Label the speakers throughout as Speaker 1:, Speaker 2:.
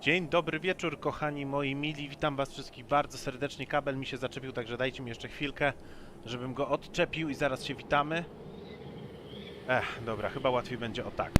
Speaker 1: Dzień dobry wieczór, kochani moi mili. Witam was wszystkich bardzo serdecznie. Kabel mi się zaczepił, także dajcie mi jeszcze chwilkę, żebym go odczepił i zaraz się witamy. Ech, dobra, chyba łatwiej będzie o tak.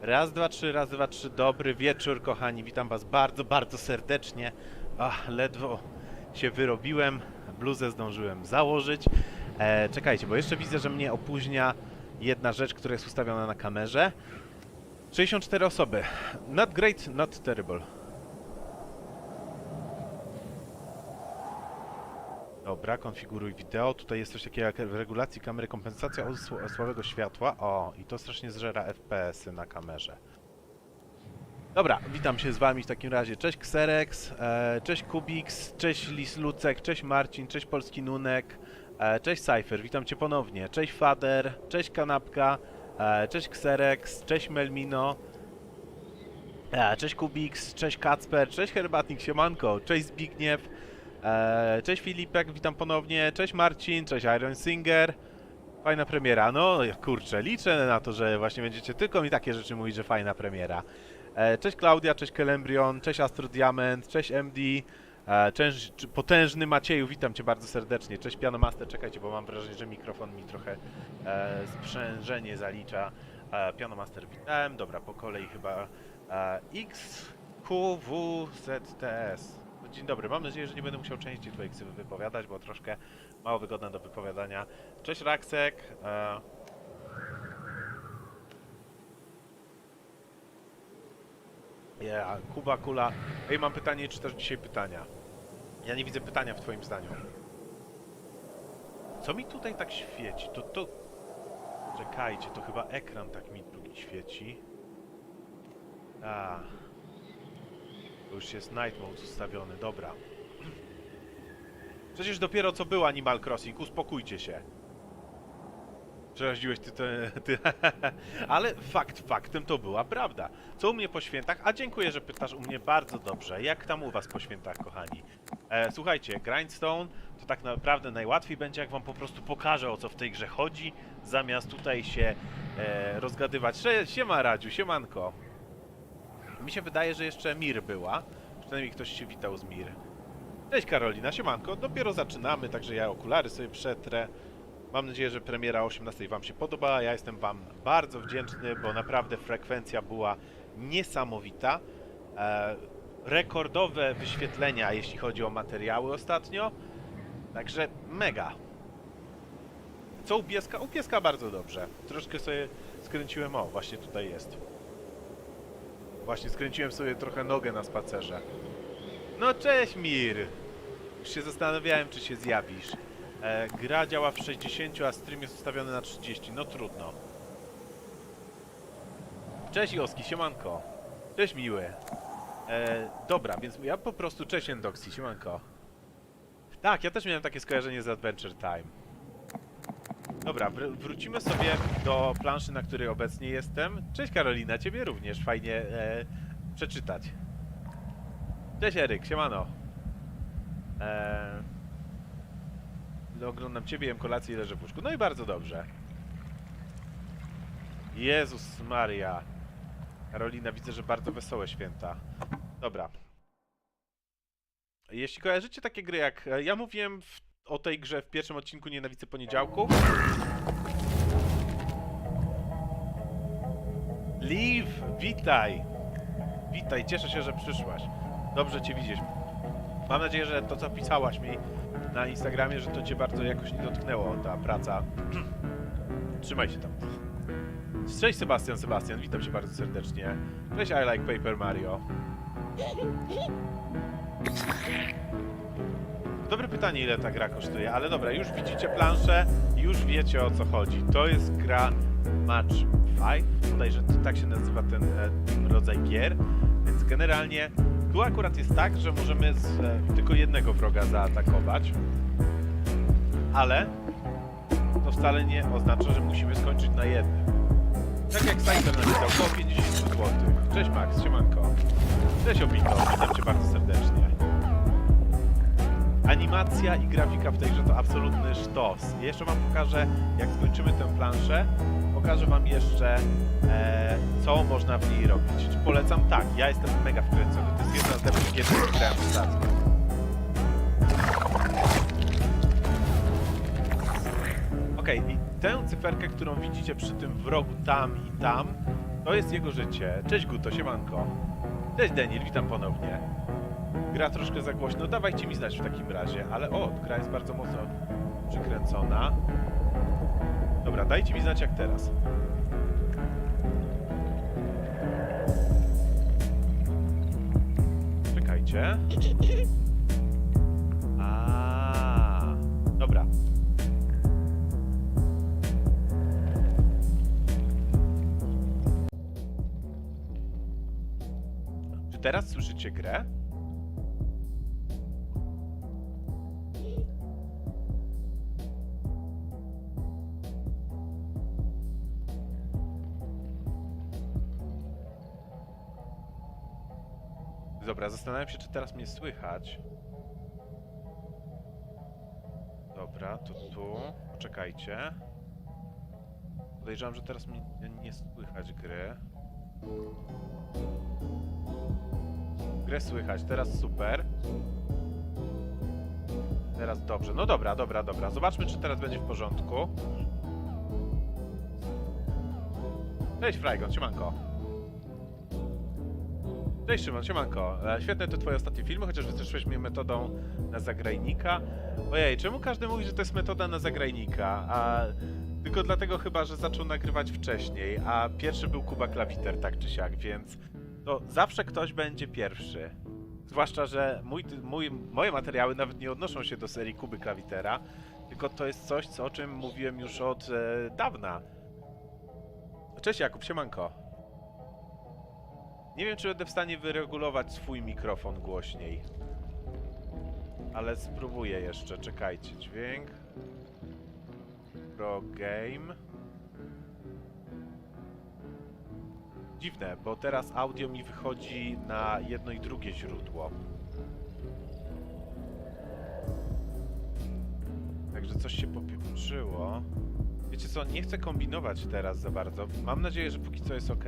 Speaker 1: Raz, dwa, trzy, raz, dwa, trzy. Dobry wieczór, kochani. Witam was bardzo, bardzo serdecznie. Ach, ledwo się wyrobiłem. Bluzę zdążyłem założyć. E, czekajcie, bo jeszcze widzę, że mnie opóźnia jedna rzecz, która jest ustawiona na kamerze. 64 osoby. Not great, not terrible. Dobra, konfiguruj wideo. Tutaj jest coś takiego jak w regulacji kamery kompensacja od sł- słabego światła. O, i to strasznie zżera FPS-y na kamerze. Dobra, witam się z wami w takim razie. Cześć Xerex, e, cześć Kubix, cześć Lis Lucek, cześć Marcin, cześć Polski Nunek, e, cześć Cypher, witam cię ponownie. Cześć Fader, cześć Kanapka, e, cześć Xerex, cześć Melmino, e, cześć Kubix, cześć Kacper, cześć Herbatnik, siemanko, cześć Zbigniew, e, cześć Filipek, witam ponownie, cześć Marcin, cześć Iron Singer. Fajna premiera, no kurczę, liczę na to, że właśnie będziecie tylko mi takie rzeczy mówić, że fajna premiera. E, Cześć Klaudia, cześć Kelembrion, cześć Astro Diamond, cześć MD, e, cześć potężny Macieju, witam cię bardzo serdecznie. Cześć Pianomaster, czekajcie, bo mam wrażenie, że mikrofon mi trochę e, sprzężenie zalicza. Pianomaster witałem, dobra, po kolei chyba XQWZTS. Dzień dobry, mam nadzieję, że nie będę musiał częściej twojej ksywy wypowiadać, bo troszkę mało wygodna do wypowiadania. Cześć Raksek, e, Yeah, Kuba Kula. Ej, mam pytanie, czy też dzisiaj pytania? Ja nie widzę pytania w twoim zdaniu. Co mi tutaj tak świeci? To to... Czekajcie, to chyba ekran tak mi drugi świeci. A. To już jest night mode ustawiony, dobra. Przecież dopiero co był Animal Crossing, uspokójcie się. Przeraziłeś ty, te, ty Ale fakt faktem to była prawda. Co u mnie po świętach? A dziękuję, że pytasz u mnie bardzo dobrze. Jak tam u was po świętach, kochani? E, słuchajcie, Grindstone to tak naprawdę najłatwiej będzie, jak wam po prostu pokażę, o co w tej grze chodzi, zamiast tutaj się e, rozgadywać. Siema Radziu, siemanko. Mi się wydaje, że jeszcze Mir była. Przynajmniej ktoś się witał z Mir. Cześć Karolina, siemanko. Dopiero zaczynamy, także ja okulary sobie przetrę. Mam nadzieję, że premiera 18 Wam się podoba. Ja jestem Wam bardzo wdzięczny, bo naprawdę frekwencja była niesamowita. E, rekordowe wyświetlenia, jeśli chodzi o materiały ostatnio. Także mega. Co u pieska? U pieska bardzo dobrze. Troszkę sobie skręciłem, o, właśnie tutaj jest. Właśnie skręciłem sobie trochę nogę na spacerze. No cześć Mir! Już się zastanawiałem, czy się zjawisz. E, gra działa w 60, a stream jest ustawiony na 30. No trudno. Cześć Joski, siemanko. Cześć miły. E, dobra, więc ja po prostu cześć Endoxy, siemanko. Tak, ja też miałem takie skojarzenie z Adventure Time. Dobra, wr wrócimy sobie do planszy, na której obecnie jestem. Cześć Karolina, ciebie również fajnie e, przeczytać. Cześć Eryk, siemano. Eee, oglądam ciebie, jem kolację i leżę w łóżku. No i bardzo dobrze. Jezus Maria. Karolina, widzę, że bardzo wesołe święta. Dobra. Jeśli kojarzycie takie gry jak... e, Ja mówiłem w, o tej grze w pierwszym odcinku Nienawidzę Poniedziałku. Liv, witaj! Witaj, cieszę się, że przyszłaś. Dobrze cię widzieć. Mam nadzieję, że to, co pisałaś mi na Instagramie, że to cię bardzo jakoś nie dotknęło, ta praca. Trzymaj się tam. Cześć Sebastian, Sebastian, witam cię bardzo serdecznie. Cześć I like Paper Mario. Dobre pytanie, ile ta gra kosztuje, ale dobra, już widzicie planszę, już wiecie o co chodzi. To jest gra Match 5, bodajże tak się nazywa e, ten rodzaj gier, więc generalnie tu akurat jest tak, że możemy z, e, tylko jednego wroga zaatakować, ale to wcale nie oznacza, że musimy skończyć na jednym. Tak jak Cypher napisał, około 50 zł. Cześć Max, siemanko. Cześć Obito, witam cię bardzo serdecznie. Animacja i grafika w tej grze to absolutny sztos. Jeszcze wam pokażę, jak skończymy tę planszę, pokażę wam jeszcze, e, co można w niej robić. Polecam? Tak, ja jestem mega wkręcony. To jest jedna z lepszych gier, które grałem ostatnio. Okej, i tę cyferkę, którą widzicie przy tym wrogu tam i tam, to jest jego życie. Cześć Guto, siemanko. Cześć Daniel, witam ponownie. Gra troszkę za głośno, dawajcie mi znać w takim razie, ale o, gra jest bardzo mocno przykręcona. Dobra, dajcie mi znać jak teraz. Czekajcie. A, dobra. Czy teraz słyszycie grę? Zastanawiam się, czy teraz mnie słychać. Dobra, to tu. Poczekajcie. Podejrzewam, że teraz mnie nie słychać gry. Grę słychać, teraz super. Teraz dobrze. No dobra, dobra, dobra. Zobaczmy, czy teraz będzie w porządku. Cześć, Frajgon, siemanko. Cześć Szymon, siemanko. E, świetne to twoje ostatnie filmy, chociaż wystraszyłeś mnie metodą na zagrajnika. Ojej, czemu każdy mówi, że to jest metoda na zagrajnika? A tylko dlatego chyba, że zaczął nagrywać wcześniej, a pierwszy był Kuba Klawiter, tak czy siak, więc to zawsze ktoś będzie pierwszy. Zwłaszcza, że mój, mój, moje materiały nawet nie odnoszą się do serii Kuby Klawitera, tylko to jest coś, co, o czym mówiłem już od e, dawna. Cześć Jakub, siemanko. Nie wiem, czy będę w stanie wyregulować swój mikrofon głośniej. Ale spróbuję jeszcze, czekajcie. Dźwięk. Pro Game. Dziwne, bo teraz audio mi wychodzi na jedno i drugie źródło. Także coś się popieprzyło. Wiecie co, nie chcę kombinować teraz za bardzo. Mam nadzieję, że póki co jest ok.